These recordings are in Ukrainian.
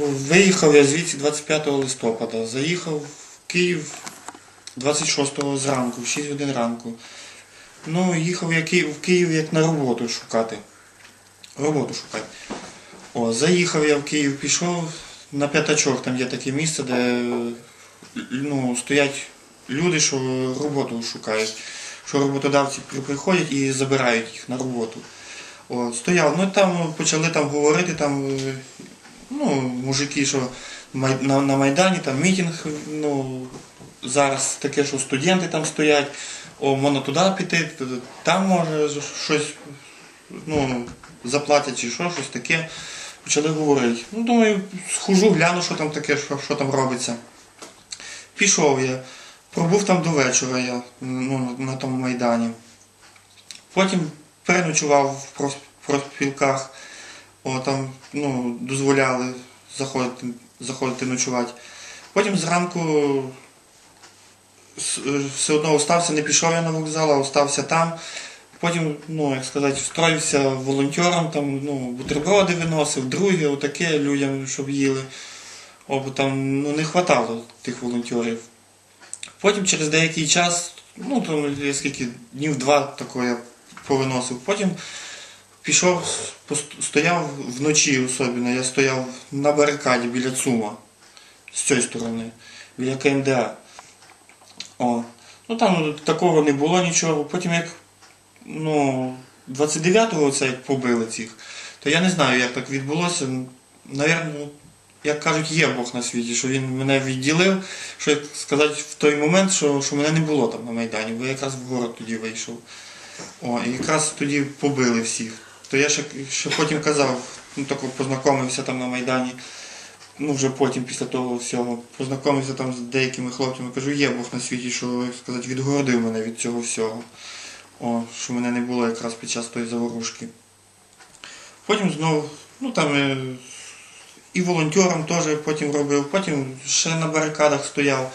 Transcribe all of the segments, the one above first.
Виїхав я звідси 25 листопада, заїхав в Київ 26 зранку, в 6 годин ранку. Ну, їхав я в Київ як на роботу шукати. Роботу шукати. О, заїхав я в Київ, пішов на п'ятачок, там є таке місце, де ну, стоять люди, що роботу шукають. Що роботодавці приходять і забирають їх на роботу. О, стояв, ну там почали там говорити, там ну, мужики, що на, Майдані, там мітинг, ну, зараз таке, що студенти там стоять, о, можна туди піти, там може щось ну, заплатять чи що, щось таке. Почали говорити. Ну, думаю, схожу, гляну, що там таке, що, що там робиться. Пішов я, пробув там до вечора я ну, на, тому Майдані. Потім переночував в профспілках. О, там ну, дозволяли заходити, заходити ночувати. Потім зранку е, все одно остався, не пішов я на вокзал, а остався там. Потім, ну, як сказати, встроївся волонтером, там, ну, бутерброди виносив, друге, отаке людям, щоб їли. О, бо там ну, не вистачало тих волонтерів. Потім через деякий час, ну там скільки днів два такого я повиносив. Потім пішов, стояв вночі особливо, я стояв на барикаді біля ЦУМа, з цієї сторони, біля КМДА. О. Ну там такого не було нічого. Потім як ну, 29-го це як побили цих, то я не знаю, як так відбулося. Навірно, як кажуть, є Бог на світі, що він мене відділив, що як сказати в той момент, що, що мене не було там на Майдані, бо я якраз в город тоді вийшов. О, і якраз тоді побили всіх. То я ще, ще потім казав, ну тако познайомився там на Майдані. Ну вже потім, після того всього, познайомився там з деякими хлопцями, кажу, є Бог на світі, що сказати, відгородив мене від цього всього. О, що мене не було якраз під час тої заворушки. Потім знову, ну там е, і волонтером теж потім робив, потім ще на барикадах стояв.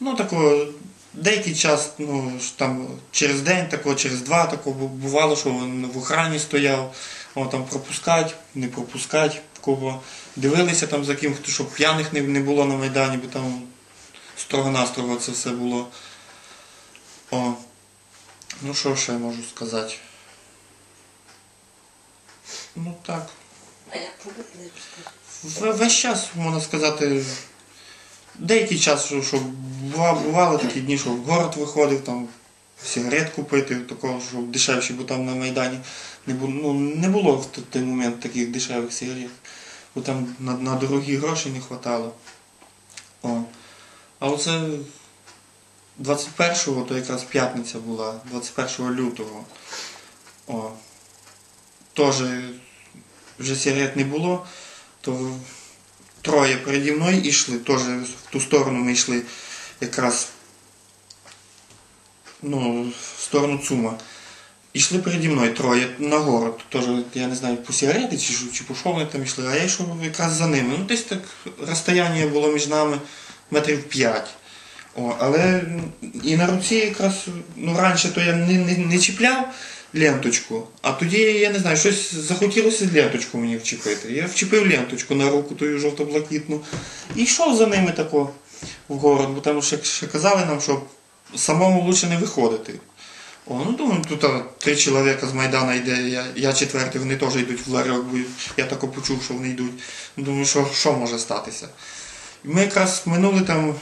Ну тако, деякий час, ну там через день, тако, через два, тако бу- бувало, що в охрані стояв, о, там пропускать, не пропускать кого. Дивилися там за ким, щоб п'яних не, не було на Майдані, бо там строго-настрого це все було. О. Ну що ще можу сказати? Ну так. А як Весь час, можна сказати, деякий час, що, що бували такі дні, що в город виходив, там сигарет купити, такого, щоб дешевші, бо там на Майдані не було, ну, не було в той момент таких дешевих сигарет, бо там на, на дорогі гроші не вистачало. О. А оце 21-го, то якраз п'ятниця була, 21 лютого. О. Теж вже сигарет не було, то троє переді мною йшли, теж в ту сторону ми йшли якраз ну, в сторону Цума. Ішли переді мною троє на город. Теж, я не знаю, по сигарети чи, чи по що вони там йшли, а я йшов якраз за ними. Ну, десь так розстояння було між нами метрів п'ять. О, але і на руці якраз, ну раніше то я не, не, не чіпляв ленточку, а тоді, я не знаю, щось захотілося ленточку мені вчепити. Я вчепив ленточку на руку, тою жовто-блакитну, і йшов за ними тако в город, бо там ще, ще казали нам, що самому лучше не виходити. О, ну думаю, тут три чоловіка з Майдана йде, я, я четвертий, вони теж йдуть в ларьок, бо я тако почув, що вони йдуть. Думаю, що, що може статися. Ми якраз минули там,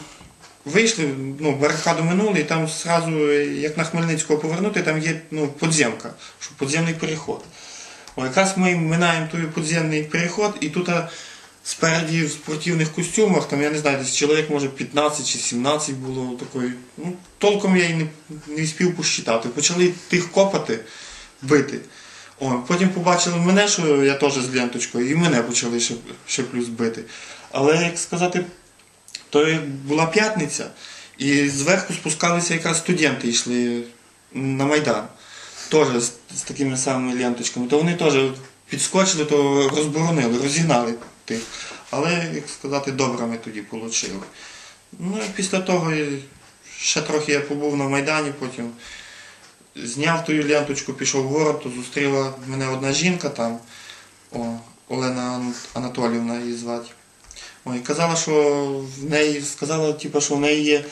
вийшли, ну, барикаду минули, і там зразу, як на Хмельницького повернути, там є ну, подземка, що подземний переход. О, якраз ми минаємо той підземний переход, і тут спереді в спортивних костюмах, там я не знаю, десь чоловік може 15 чи 17 було такої. Ну, толком я і не, не встиг посчитати. Почали тих копати, бити. О, потім побачили мене, що я теж з ленточкою, і мене почали ще, ще плюс бити. Але як сказати, то була п'ятниця, і зверху спускалися якраз студенти йшли на Майдан. Теж з такими самими ленточками. То вони теж підскочили, то розборонили, розігнали тих. Але, як сказати, добре ми тоді отримали. Ну і після того ще трохи я побув на Майдані, потім зняв ту ленточку, пішов в город, то зустріла мене одна жінка там, о, Олена Анатоліївна її звати. О, і казала, що в неї сказала, типу, що в неї є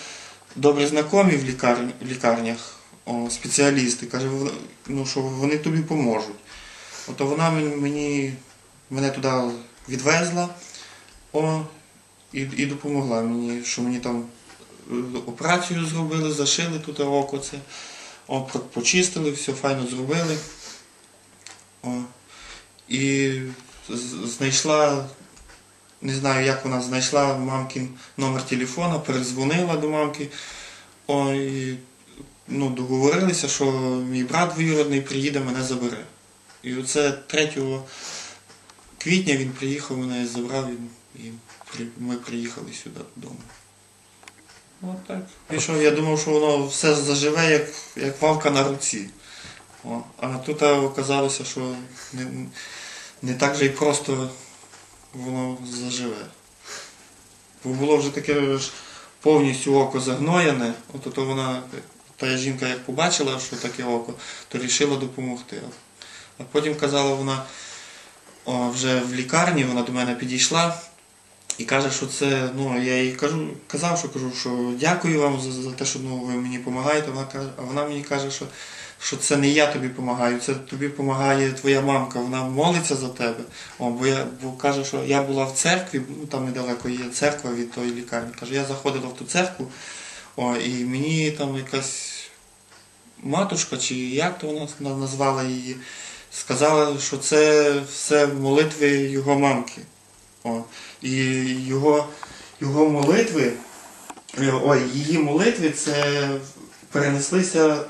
добрі знайомі в, лікар... в лікарнях, о, спеціалісти. Каже, ну, що вони тобі поможуть. Ото вона мені мене туди відвезла о, і, і допомогла мені, що мені там е, операцію зробили, зашили тут око це. О, почистили, все файно зробили. О, і знайшла, не знаю, як вона знайшла мамкин номер телефона, перезвонила до мамки. О, і, ну, договорилися, що мій брат двоюродний приїде, мене забере. І оце 3 квітня він приїхав, мене забрав і, і ми приїхали сюди додому. От так. Пішов, я думав, що воно все заживе, як, як вавка на руці. О, а тут оказалося, що не, не так же і просто воно заживе. Бо було вже таке ж повністю око загноєне, от то вона, та жінка як побачила, що таке око, то вирішила допомогти. А потім казала вона, о, вже в лікарні вона до мене підійшла і каже, що це, ну, я їй кажу, казав, що кажу, що дякую вам за, за те, що ну, ви мені допомагаєте. Вона а вона мені каже, що, що це не я тобі допомагаю, це тобі допомагає твоя мамка, вона молиться за тебе. О, бо я бо каже, що я була в церкві, ну там недалеко є церква від тої лікарні. Каже, я заходила в ту церкву, о, і мені там якась матушка, чи як то вона назвала її, сказала, що це все молитви його мамки. О, і його, його молитви, е, ой, її молитви це перенеслися,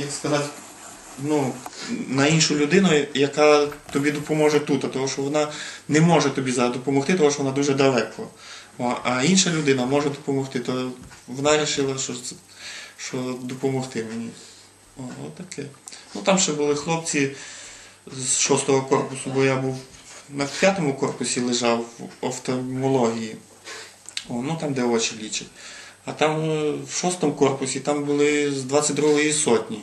як сказати, ну, на іншу людину, яка тобі допоможе тут, тому що вона не може тобі допомогти, тому що вона дуже далеко. А інша людина може допомогти, то вона вирішила, що, що допомогти мені. О, отаке. Ну там ще були хлопці з шостого корпусу, бо я був на п'ятому корпусі лежав в офтальмології. О, ну там, де очі лічать. А там е, в шостому корпусі там були з 22-ї сотні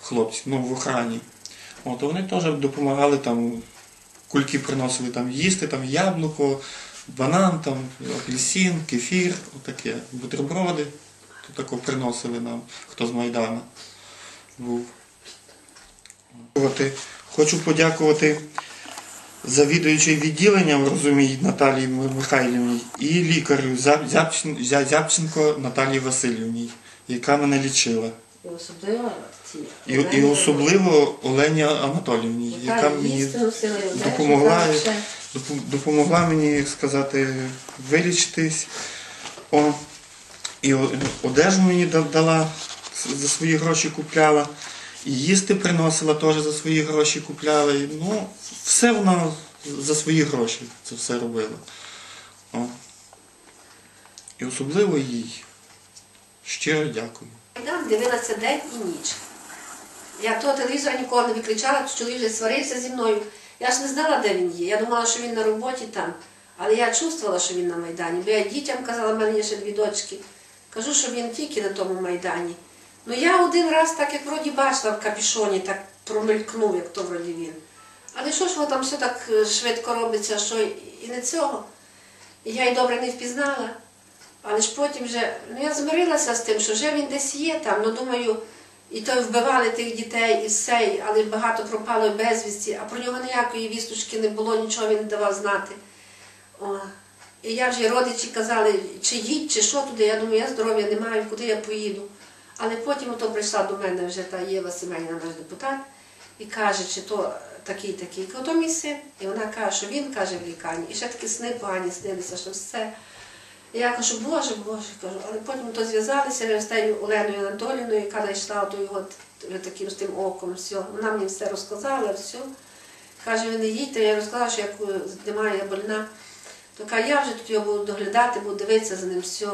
хлопці, ну в охрані. От, вони теж допомагали там, кульки приносили там їсти, там яблуко, банан, там, апельсин, кефір, отаке, бутерброди. То тако приносили нам, хто з Майдану був. Хочу подякувати завідуючій відділенням Розумій Наталії Михайлівні і лікарю Зяб- Зябченко Наталії Васильівні, яка мене лічила. І особливо ці. І, і особливо Олені Анатоліївні, яка мені допомогла, допомогла мені, як сказати, вилічитись. О, і одежу мені да- дала, за свої гроші купляла. Їсти приносила теж за свої гроші купляла. І, Ну, все вона за свої гроші це все робила. О. І особливо їй. Щиро дякую. Майдан дивилася день і ніч. Я того телевізора ніколи не виключала, чоловік вже сварився зі мною. Я ж не знала, де він є. Я думала, що він на роботі там. Але я чувствувала, що він на Майдані. Бо я дітям казала, в мене є ще дві дочки. Кажу, що він тільки на тому Майдані. Ну я один раз так, як вроді бачила в капішоні, так промелькнув, як то вроді він. Але що ж воно там все так е, швидко робиться, що і- не цього. І я й добре не впізнала. Але ж потім вже, ну я змирилася з тим, що вже він десь є там, ну думаю, і то вбивали тих дітей, і все, але багато пропало безвісті, а про нього ніякої вісточки не було, нічого він не давав знати. О. І я вже родичі казали, чи їдь, чи що туди. Я думаю, я здоров'я не маю, куди я поїду. Але потім ото прийшла до мене вже та Єва Семенівна, наш депутат, і каже, чи то такий, такий. То мій син. І вона каже, що він каже в лікарні. І ще такі сни погані снилися, що все. І я кажу, Боже, Боже, кажу, але потім то зв'язалися ми з тією Оленою Анатоліною, яка знайшла до його таким з тим оком, все. Вона мені все розказала, все. Каже, ви не їдьте, я розказала, що як немає я больна. То каже, я вже тут його буду доглядати, буду дивитися за ним все.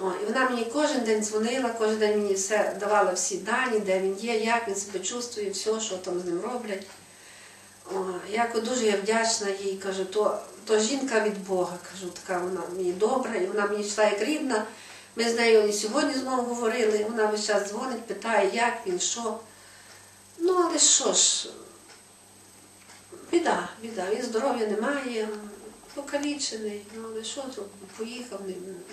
О, і вона мені кожен день дзвонила, кожен день мені все давала всі дані, де він є, як він себе чувствує, все, що там з ним роблять. О, я дуже я вдячна їй, кажу, то, то жінка від Бога, кажу, така вона мені добра, і вона мені йшла як рідна. Ми з нею і сьогодні знову говорили, вона весь час дзвонить, питає, як він, що. Ну, але що ж, біда, біда, він здоров'я немає. Покалічений, ну але що зробив? Поїхав,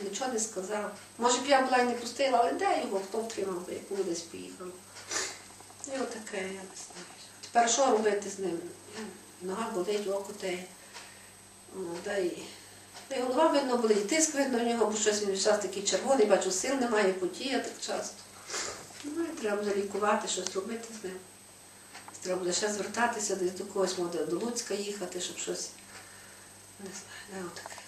нічого не сказав. Може б я була і не пустила, але де його, хто втримав би, як десь поїхав. І отаке, я не знаю. Тепер що робити з ним? Нога болить, око. Ну, і, да і голова видно болить, і тиск видно в нього, бо щось він час такий червоний, бачу, сил немає, потіє так часто. Ну і треба буде лікувати, щось робити з ним. Треба буде ще звертатися десь до когось, може до Луцька їхати, щоб щось. Не знаю, не отаке.